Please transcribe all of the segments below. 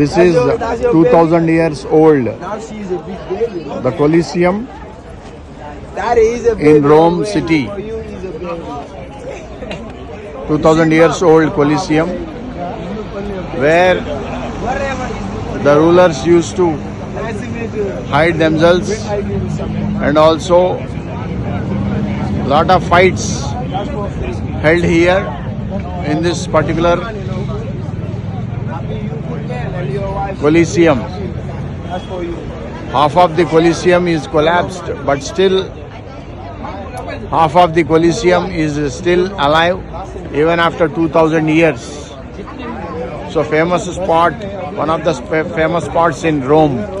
This is 2000 years old. Now she is a big baby. The Colosseum That is a in Rome city. For you is a baby. 2000 years old Colosseum where the rulers used to Nice to meet you. hide themselves I give you some. and also a lot of fights That's for free. held here in this particular you. Half of the Colosseum is collapsed, but still half of the Colosseum is still alive even after 2000 years. So famous spot, one of the famous spots in Rome.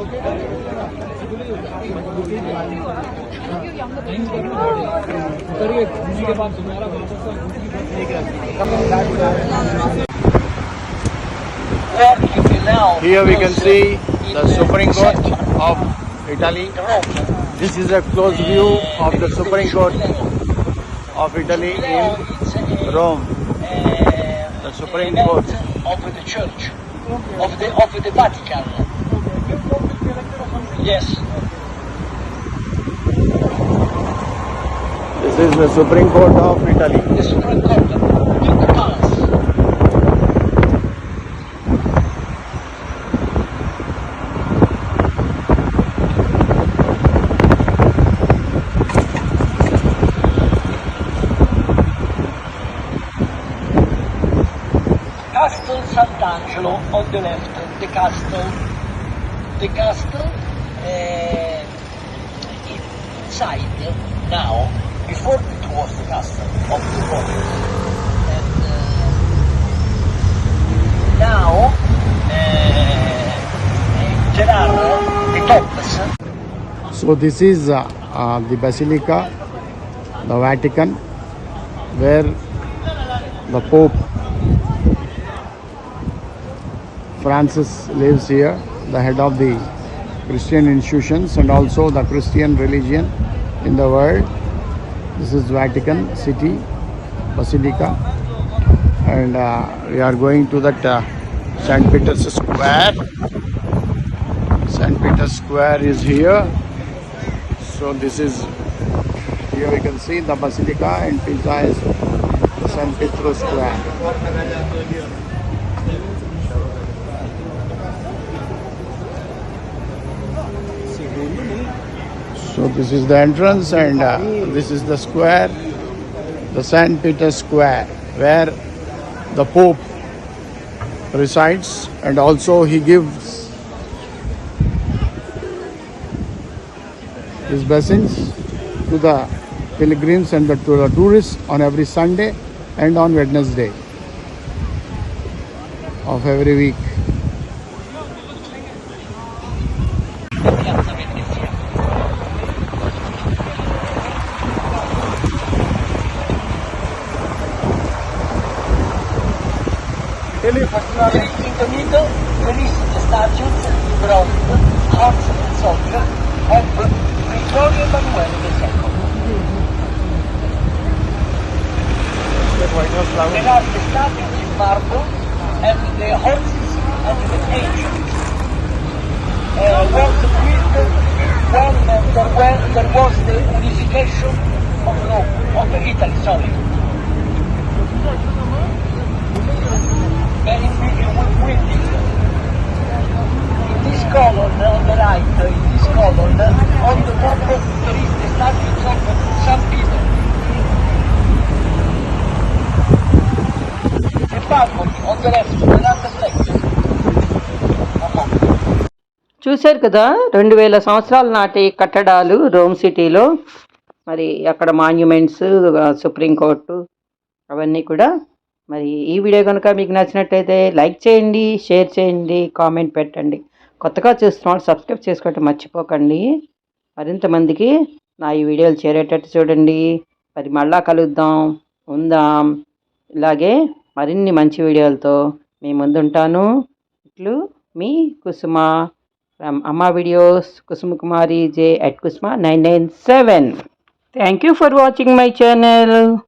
Here we can see the Supreme Court of Italy. This is a close view of the Supreme Court of Italy in Rome. The Supreme Court. of the Church, of the of the Vatican. Yes. This is the Supreme Court of Italy. the Supreme Court Sant'Angelo on the left, the castle. The castle uh, inside now, before it was the castle of the Romans. And uh, now, uh, there are the tombs So this is uh, uh, the Basilica, the Vatican, where the Pope Francis lives here, the head of the Christian institutions and also the Christian religion in the world. This is Vatican City, Basilica, and uh, we are going to that uh, St. Peter's Square. St. Peter's Square is here. So this is here we can see the Basilica and Pisa is St. Peter's Square. So this is the entrance and uh, this is the square, the St. Peter's Square, where the Pope resides and also he gives his blessings to the pilgrims and the, to the tourists on every Sunday and on Wednesday of every week. In the middle, there is the bronze, horse and soldier of Vittorio Emanuele II. There are the statues in marble and the horses and the angels. Uh, was built when there, were, there was the unification of Rome, of Italy, sorry. On the right, in this column, on the top there is the statue of San Peter. The balcony on the left, another flag. Above. చూశారు కదా రెండు వేల సంవత్సరాల నాటి కట్టడాలు Rome సిటీలో మరి అక్కడ మాన్యుమెంట్స్ సుప్రీంకోర్టు అవన్నీ కూడా మరి ఈ వీడియో కనుక మీకు నచ్చినట్టయితే లైక్ చేయండి షేర్ చేయండి కామెంట్ పెట్టండి కొత్తగా చూస్తున్న వాళ్ళు సబ్స్క్రైబ్ చేసుకోవటం మర్చిపోకండి మరింత మందికి నా ఈ వీడియోలు చేరేటట్టు చూడండి మరి మళ్ళా కలుద్దాం ఉందాం ఇలాగే మరిన్ని మంచి వీడియోలతో మీ ముందుంటాను ఇట్లు మీ Kusuma videos Kusuma Kumari J Kumari J at Kusma 997. Thank you for watching my channel.